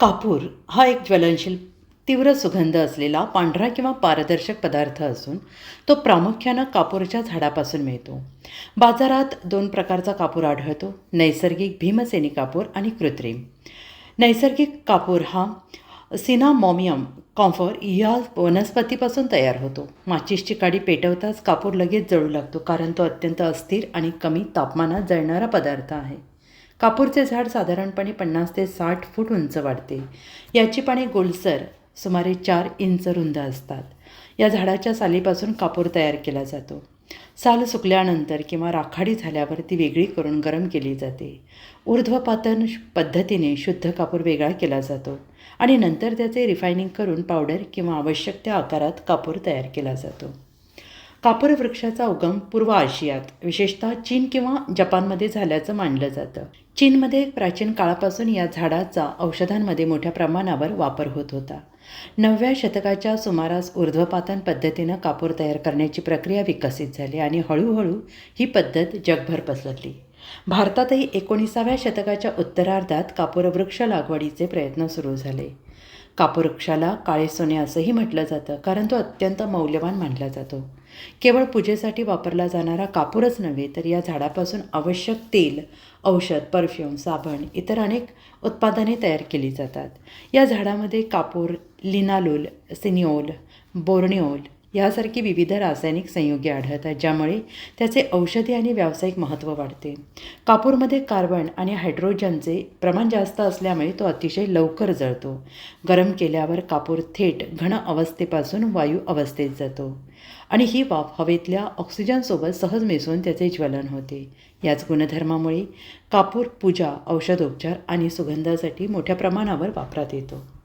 कापूर हा एक ज्वलनशील तीव्र सुगंध असलेला पांढरा किंवा पारदर्शक पदार्थ असून तो प्रामुख्यानं कापूरच्या झाडापासून मिळतो. बाजारात दोन प्रकारचा कापूर आढळतो नैसर्गिक भीमसेनी कापूर आणि कृत्रिम. नैसर्गिक कापूर हा सिनामॉमियम कॉम्फर या वनस्पतीपासून तयार होतो. माचीसची काडी पेटवताच कापूर लगेच जळू लागतो कारण तो अत्यंत अस्थिर आणि कमी तापमानात जळणारा पदार्थ आहे. कापूरचे झाड साधारणपणे पन्नास ते साठ फूट उंच वाढते. याची पाने गोलसर सुमारे चार इंच रुंद असतात. या झाडाच्या सालीपासून कापूर तयार केला जातो. साल सुकल्यानंतर किंवा राखाडी झाल्यावर ती वेगळी करून गरम केली जाते. ऊर्ध्वपातन पद्धतीने शुद्ध कापूर वेगळा केला जातो आणि नंतर त्याचे रिफायनिंग करून पावडर किंवा आवश्यक त्या आकारात कापूर तयार केला जातो. कापूर वृक्षाचा उगम पूर्व आशियात विशेषतः चीन किंवा जपानमध्ये झाल्याचं मानलं जातं. चीनमध्ये प्राचीन काळापासून या झाडाचा औषधांमध्ये मोठ्या प्रमाणावर वापर होत होता. नवव्या शतकाच्या सुमारास ऊर्ध्वपातन पद्धतीनं कापूर तयार करण्याची प्रक्रिया विकसित झाली आणि हळूहळू ही पद्धत जगभर पसरली. भारतातही एकोणीसाव्या शतकाच्या उत्तरार्धात कापूर वृक्ष लागवडीचे प्रयत्न सुरू झाले. कापूर वृक्षाला काळे सोने असंही म्हटलं जातं कारण तो अत्यंत मौल्यवान मानला जातो. केवळ पूजेसाठी वापरला जाणारा कापूरच नव्हे तर या झाडापासून आवश्यक तेल औषध परफ्यूम साबण इतर अनेक उत्पादने तयार केली जातात. या झाडामध्ये कापूर लिनालोल सिनिओल बोर्निओल यासारखी विविध रासायनिक संयुगे आढळतात ज्यामुळे त्याचे औषधी आणि व्यावसायिक महत्त्व वाढते. कापूरमध्ये कार्बन आणि हायड्रोजनचे प्रमाण जास्त असल्यामुळे तो अतिशय लवकर जळतो. गरम केल्यावर कापूर थेट घन अवस्थेपासून वायू अवस्थेत जातो आणि ही वाफ हवेतल्या ऑक्सिजनसोबत सहज मिसळून त्याचे ज्वलन होते. याच गुणधर्मामुळे कापूर पूजा औषधोपचार आणि सुगंधासाठी मोठ्या प्रमाणावर वापरात येतो.